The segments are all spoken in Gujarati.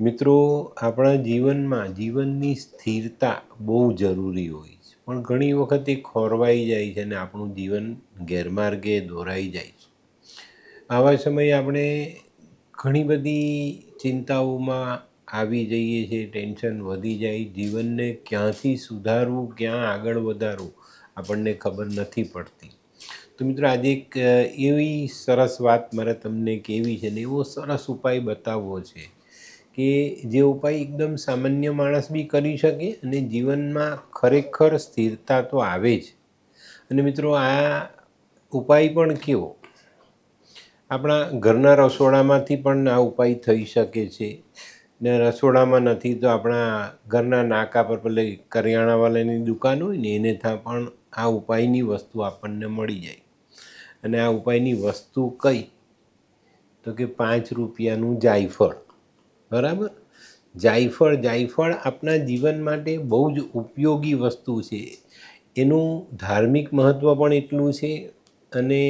મિત્રો, આપણા જીવનમાં જીવનની સ્થિરતા બહુ જરૂરી હોય છે. પણ ઘણી વખત એ ખોરવાઈ જાય છે અને આપણું જીવન ગેરમાર્ગે દોરાઈ જાય છે. આવા સમયે આપણે ઘણી બધી ચિંતાઓમાં આવી જઈએ છીએ, ટેન્શન વધી જાય, જીવનને ક્યાંથી સુધારવું, ક્યાં આગળ વધારવું, આપણને ખબર નથી પડતી. તો મિત્રો, આજે એક એવી સરસ વાત મારે તમને કેવી છે ને એવો સરસ ઉપાય બતાવવો છે કે જે ઉપાય એકદમ સામાન્ય માણસ બી કરી શકે અને જીવનમાં ખરેખર સ્થિરતા તો આવે જ. અને મિત્રો, આ ઉપાય પણ કેવો? આપણા ઘરના રસોડામાંથી પણ આ ઉપાય થઈ શકે છે. ને રસોડામાં નથી તો આપણા ઘરના નાકા પર પેલે કરિયાણાવાલાની દુકાન હોય ને, એને ત્યાં પણ આ ઉપાયની વસ્તુ આપણને મળી જાય. અને આ ઉપાયની વસ્તુ કઈ? તો કે પાંચ રૂપિયાનું જાયફળ. બરાબર? જાયફળ જાયફળ આપણા જીવન માટે બહુ જ ઉપયોગી વસ્તુ છે. એનું ધાર્મિક મહત્ત્વ પણ એટલું છે અને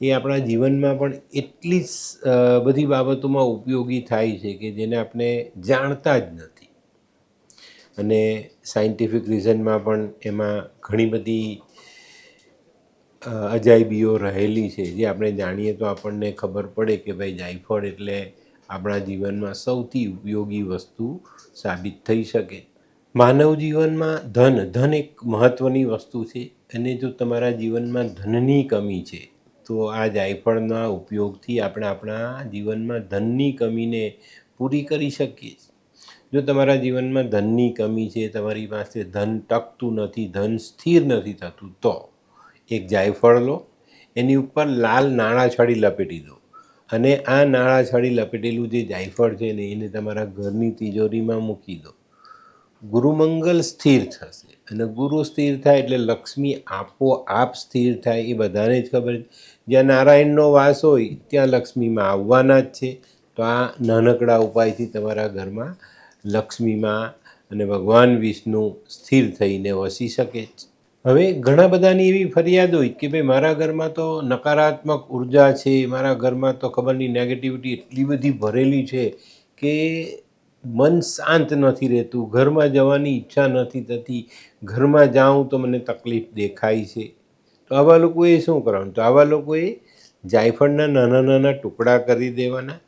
એ આપણા જીવનમાં પણ એટલી જ બધી બાબતોમાં ઉપયોગી થાય છે કે જેને આપણે જાણતા જ નથી. અને સાયન્ટિફિક રીઝનમાં પણ એમાં ઘણી બધી અજાયબીઓ રહેલી છે. જે આપણે જાણીએ તો આપણને ખબર પડે કે ભાઈ જાયફળ એટલે આપણા જીવનમાં સૌથી ઉપયોગી વસ્તુ સાબિત થઈ શકે. માનવ જીવનમાં ધન ધન એક મહત્ત્વની વસ્તુ છે. અને જો તમારા જીવનમાં ધનની કમી છે, તો આ જાયફળના ઉપયોગથી આપણે આપણા જીવનમાં ધનની કમીને પૂરી કરી શકીએ જો તમારા જીવનમાં ધનની કમી છે, તમારી પાસે ધન ટકતું નથી, ધન સ્થિર નથી થતું, તો એક જાયફળ લો, એની ઉપર લાલ નાણાં છડી લપેટી દો. અને આ નાળા છડી લપેટેલું જે જાયફળ છે ને, એને તમારા ઘરની તિજોરીમાં મૂકી દો. ગુરુમંગલ સ્થિર થશે અને ગુરુ સ્થિર થાય એટલે લક્ષ્મી આપોઆપ સ્થિર થાય એ બધાને જ ખબર છે. જ્યાં નારાયણનો વાસ હોય, ત્યાં લક્ષ્મીમાં આવવાના જ છે. તો આ નાનકડા ઉપાયથી તમારા ઘરમાં લક્ષ્મીમાં અને ભગવાન વિષ્ણુ સ્થિર થઈને વસી શકે છે. હવે ઘણા બધાની એવી ફરિયાદ હોય કે ભાઈ, મારા ઘરમાં તો નકારાત્મક ઊર્જા છે, મારા ઘરમાં તો ખબર નહીં નેગેટિવિટી એટલી બધી ભરેલી છે કે મન શાંત નથી રહેતું, ઘરમાં જવાની ઈચ્છા નથી થતી, ઘરમાં જાઉં તો મને તકલીફ દેખાય છે. તો આવા લોકોએ શું કરવાનું? તો આવા લોકોએ જાયફળના નાના નાના ટુકડા કરી દેવાના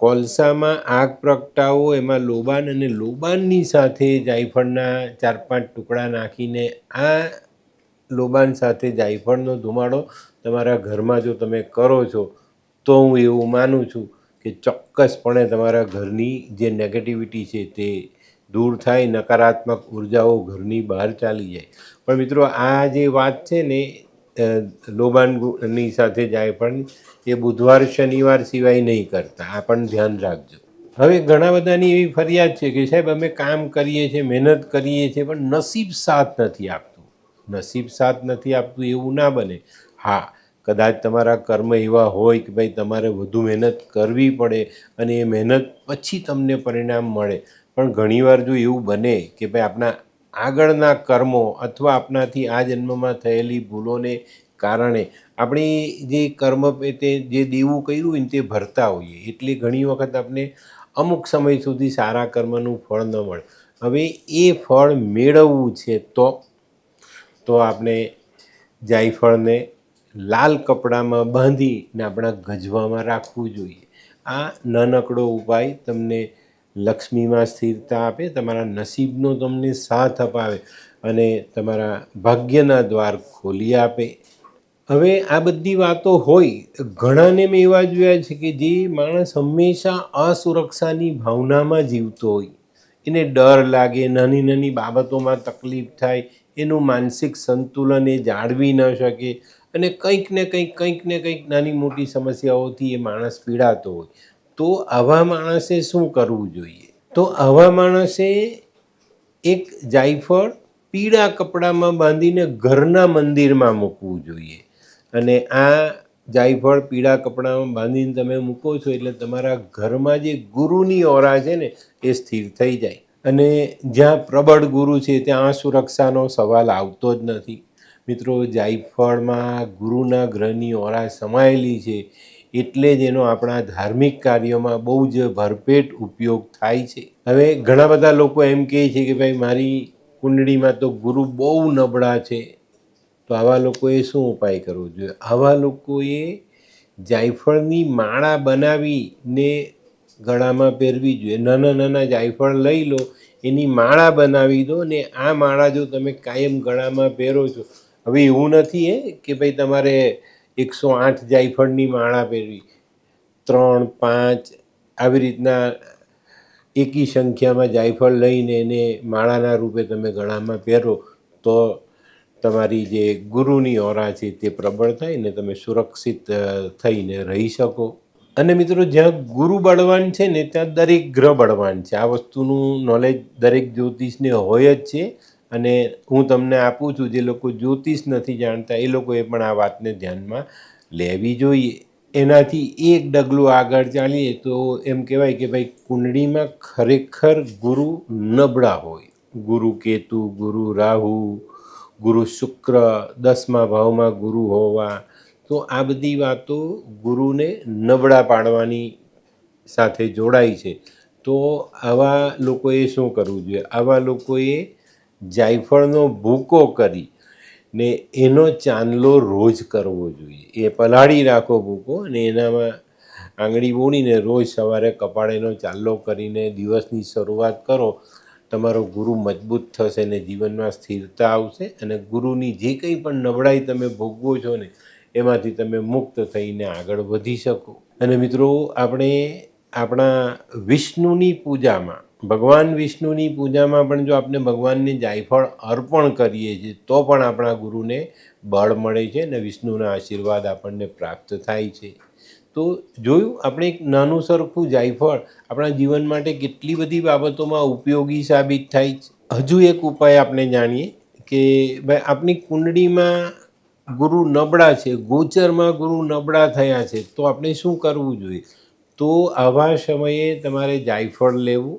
કોલસામાં આગ પ્રગટાવો, એમાં લોબાન અને લોબાનની સાથે જાયફળના ચાર પાંચ ટુકડા નાખીને આ લોબાન સાથે જાયફળનો ધુમાડો તમારા ઘરમાં જો તમે કરો છો, તો હું એવું માનું છું કે ચોક્કસપણે તમારા ઘરની જે નેગેટિવિટી છે તે દૂર થાય, નકારાત્મક ઉર્જાઓ ઘરની બહાર ચાલી જાય. પણ મિત્રો, આ જે વાત છે ને લોબાનની સાથે જાય, પણ એ બુધવાર, શનિવાર સિવાય નહીં કરતા. આ પણ ધ્યાન રાખજો. હવે ઘણા બધાની એવી ફરિયાદ છે કે, સાહેબ, અમે કામ કરીએ છીએ, મહેનત કરીએ છીએ, પણ નસીબ સાથ નથી આપતું. નસીબ સાથ નથી આપતું એવું ના બને. હા, કદાચ તમારા કર્મ એવા હોય કે ભાઈ, તમારે વધુ મહેનત કરવી પડે અને એ મહેનત પછી તમને પરિણામ મળે. પણ ઘણીવાર જો એવું બને કે, ભાઈ આપણા આગળના કર્મો અથવા આપણાથી આ જન્મમાં થયેલી ભૂલોને કારણે આપણી જે કર્મ પેટે જે દેવું કર્યું હોય તે ભરતા હોઈએ. એટલે ઘણી વખત આપણે અમુક સમય સુધી સારા કર્મનું ફળ ન મળે. હવે એ ફળ મેળવવું છે તો તો આપણે જાયફળને લાલ કપડામાં બાંધીને આપણા ગજવામાં રાખવું જોઈએ. આ નાનકડો ઉપાય તમને લક્ષ્મીમાં સ્થિરતા આપે, તમારા નસીબનો તમને સાથ અપાવે અને તમારા ભાગ્યના દ્વાર ખોલી આપે. હવે આ બધી વાતો હોય, ઘણાને મેં એવા જોયા છે કે જે માણસ હંમેશા અસુરક્ષાની ભાવનામાં જીવતો હોય. એને ડર લાગે, નાની નાની બાબતોમાં તકલીફ થાય, એનું માનસિક સંતુલન એ જાળવી ન શકે અને કંઈક ને કંઈક કંઈક ને કંઈક નાની મોટી સમસ્યાઓથી એ માણસ પીડાતો હોય. તો આવા માણસે શું કરવું જોઈએ? તો આવા માણસે એક જાયફળ પીળા કપડામાં બાંધીને ઘરના મંદિરમાં મૂકવું જોઈએ. અને આ જાયફળ પીળા કપડામાં બાંધીને તમે મૂકો છો એટલે તમારા ઘરમાં જે ગુરુની ઓરા છે ને, એ સ્થિર થઈ જાય. અને જ્યાં પ્રબળ ગુરુ છે, ત્યાં સુરક્ષાનો સવાલ આવતો જ નથી. મિત્રો, જાયફળમાં ગુરુના ગ્રહની ઓરા સમાયેલી છે એટલે જ એનો આપણા ધાર્મિક કાર્યોમાં બહુ જ ભરપેટ ઉપયોગ થાય છે. હવે ઘણા બધા લોકો એમ કહે છે કે ભાઈ, મારી કુંડળીમાં તો ગુરુ બહુ નબળા છે. તો આવા લોકોએ શું ઉપાય કરવો જોઈએ? આવા લોકોએ જાયફળની માળા બનાવીને ગળામાં પહેરવી જોઈએ. નાના નાના જાયફળ લઈ લો, એની માળા બનાવી દો ને આ માળા જો તમે કાયમ ગળામાં પહેરો છો. હવે એવું નથી એ કે ભાઈ તમારે એકસો આઠ જાયફળની માળા પહેરવી. ત્રણ, પાંચ આવી રીતના એકી સંખ્યામાં જાયફળ લઈને એને માળાના રૂપે તમે ગળામાં પહેરો, તો તમારી જે ગુરુની ઓરા છે તે પ્રબળ થાય ને તમે સુરક્ષિત થઈને રહી શકો. અને મિત્રો, જ્યાં ગુરુ બળવાન છે ને ત્યાં દરેક ગ્રહ બળવાન છે. આ વસ્તુનું નોલેજ દરેક જ્યોતિષને હોય જ છે. અને હું તમને આપું છું, જે લોકો જ્યોતિષ નથી જાણતા, એ લોકોએ પણ આ વાતને ધ્યાનમાં લેવી જોઈએ. એનાથી એક ડગલું આગળ ચાલીએ તો એમ કહેવાય કે ભાઈ, કુંડળીમાં ખરેખર ગુરુ નબળા હોય. ગુરુ કેતુ, ગુરુ રાહુ, ગુરુ શુક્ર દસમા ભાવમાં ગુરુ હોવા, તો આ બધી વાતો ગુરુને નબળા પાડવાની સાથે જોડાય છે. તો આવા લોકોએ શું કરવું જોઈએ? આવા લોકોએ જાયફળનો ભૂકો કરી ને એનો ચાંદલો રોજ કરવો જોઈએ. એ પલાળી રાખો ભૂકો અને એનામાં આંગળી બોણીને રોજ સવારે કપાળેનો ચાંદલો કરીને દિવસની શરૂઆત કરો. તમારો ગુરુ મજબૂત થશે ને જીવનમાં સ્થિરતા આવશે અને ગુરુની જે કંઈ પણ નબળાઈ તમે ભોગવો છો ને એમાંથી તમે મુક્ત થઈને આગળ વધી શકો. અને મિત્રો, આપણે આપણા વિષ્ણુની પૂજામાં ભગવાન વિષ્ણુની પૂજામાં પણ જો આપણે ભગવાનને જાયફળ અર્પણ કરીએ છીએ, તો પણ આપણા ગુરુને બળ મળે છે અને વિષ્ણુના આશીર્વાદ આપણને પ્રાપ્ત થાય છે. તો જોયું, આપણે એક નાનું સરખું જાયફળ આપણા જીવન માટે કેટલી બધી બાબતોમાં ઉપયોગી સાબિત થાય છે. હજુ એક ઉપાય આપણે જાણીએ કે ભાઈ આપણી કુંડળીમાં ગુરુ નબળા છે, ગોચરમાં ગુરુ નબળા થયા છે, તો આપણે શું કરવું જોઈએ? તો આવા સમયે તમારે જાયફળ લેવું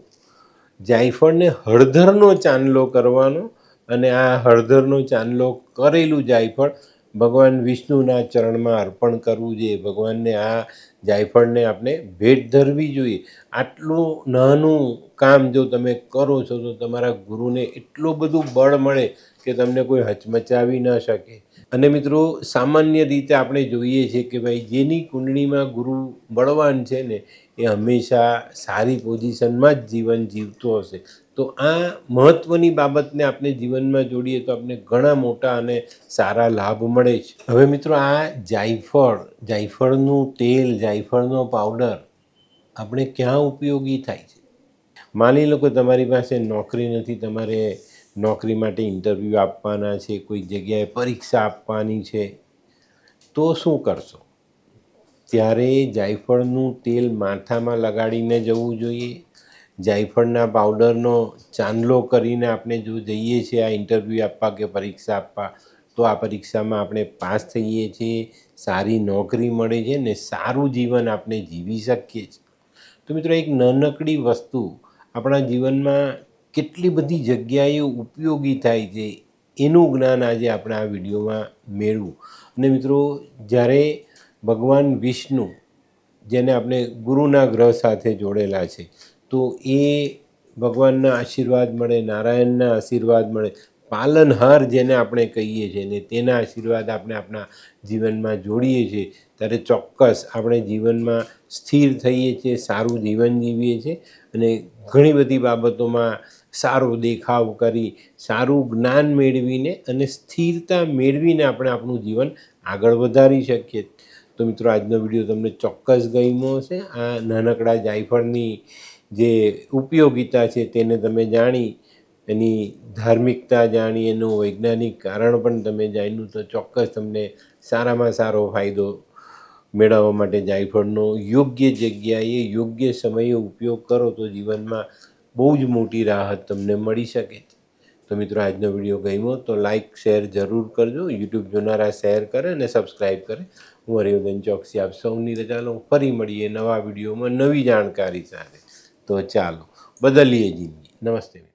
જાયફળને હળધરનો ચાંદલો કરવાનો અને આ હળદરનો ચાંદલો કરેલું જાયફળ ભગવાન વિષ્ણુના ચરણમાં અર્પણ કરવું જોઈએ. ભગવાનને આ જાયફળને આપણે ભેટ ધરવી જોઈએ. આટલું નાનું કામ જો તમે કરો છો તો તમારા ગુરુને એટલું બધું બળ મળે કે તમને કોઈ હચમચાવી ન શકે. અને મિત્રો, સામાન્ય રીતે આપણે જોઈએ છીએ કે ભાઈ, જેની કુંડળીમાં ગુરુ બળવાન છે ને એ હંમેશા સારી પોઝિશનમાં જ જીવન જીવતો હશે. તો આ મહત્ત્વની બાબતને આપણે જીવનમાં જોડીએ તો આપણે ઘણા મોટા અને સારા લાભ મળે છે. હવે મિત્રો આ જાયફળ, જાયફળનું તેલ, જાયફળનો પાવડર આપણે ક્યાં ઉપયોગી થાય છે? માની લો કે તમારી પાસે નોકરી નથી, તમારે નોકરી માટે ઇન્ટરવ્યૂ આપવાના છે, કોઈ જગ્યાએ પરીક્ષા આપવાની છે, તો શું કરશો? ત્યારે જાયફળનું તેલ માથામાં લગાડીને જવું જોઈએ. જાયફળના પાવડરનો ચાંદલો કરીને આપણે જો જઈએ છીએ આ ઇન્ટરવ્યૂ આપવા કે પરીક્ષા આપવા, તો આ પરીક્ષામાં આપણે પાસ થઈએ છીએ, સારી નોકરી મળે છે ને સારું જીવન આપણે જીવી શકીએ છીએ. તો મિત્રો એક નાનકડી વસ્તુ આપણા જીવનમાં કેટલી બધી જગ્યાએ ઉપયોગી થાય છે એનું જ્ઞાન આજે આપણે આ વિડીયોમાં મેળવું. અને મિત્રો જ્યારે ભગવાન વિષ્ણુ, જેને આપણે ગુરુના ગ્રહ સાથે જોડેલા છે, તો એ ભગવાનના આશીર્વાદ મળે, નારાયણના આશીર્વાદ મળે, પાલનહાર જેને આપણે કહીએ છીએ ને તેના આશીર્વાદ આપણે આપણા જીવનમાં જોડીએ છીએ. ત્યારે ચોક્કસ આપણે જીવનમાં સ્થિર થઈએ છીએ, સારું જીવન જીવીએ છીએ અને ઘણી બધી બાબતોમાં સારો દેખાવ કરી, સારું જ્ઞાન મેળવીને અને સ્થિરતા મેળવીને આપણે આપણું જીવન આગળ વધારી શકીએ. તો મિત્રો, આજનો વીડિયો તમને ચોક્કસ ગમ્યો હશે. આ નાનકડા જાયફળની જે ઉપયોગિતા છે તેને તમે જાણી, એની ધાર્મિકતા જાણી, એનું વૈજ્ઞાનિક કારણ પણ તમે જાણ્યું, તો ચોક્કસ તમને સારામાં સારો ફાયદો મેળવવા માટે જાયફળનો યોગ્ય જગ્યાએ, યોગ્ય સમયે ઉપયોગ કરો તો જીવનમાં બહુ જ મોટી રાહત તમને મળી શકે. તો મિત્રો, આજનો વીડિયો ગમ્યો તો લાઇક શેર જરૂર કરજો. યુટ્યુબ જોનારા શેર કરે અને સબસ્ક્રાઈબ કરે. હું હરિવર્ધન ચોકસી, આપ સૌની રજા લઉં. ફરી મળીએ નવા વિડીયોમાં નવી જાણકારી સાથે. તો ચાલો, બદલીએ જિંદગી. નમસ્તે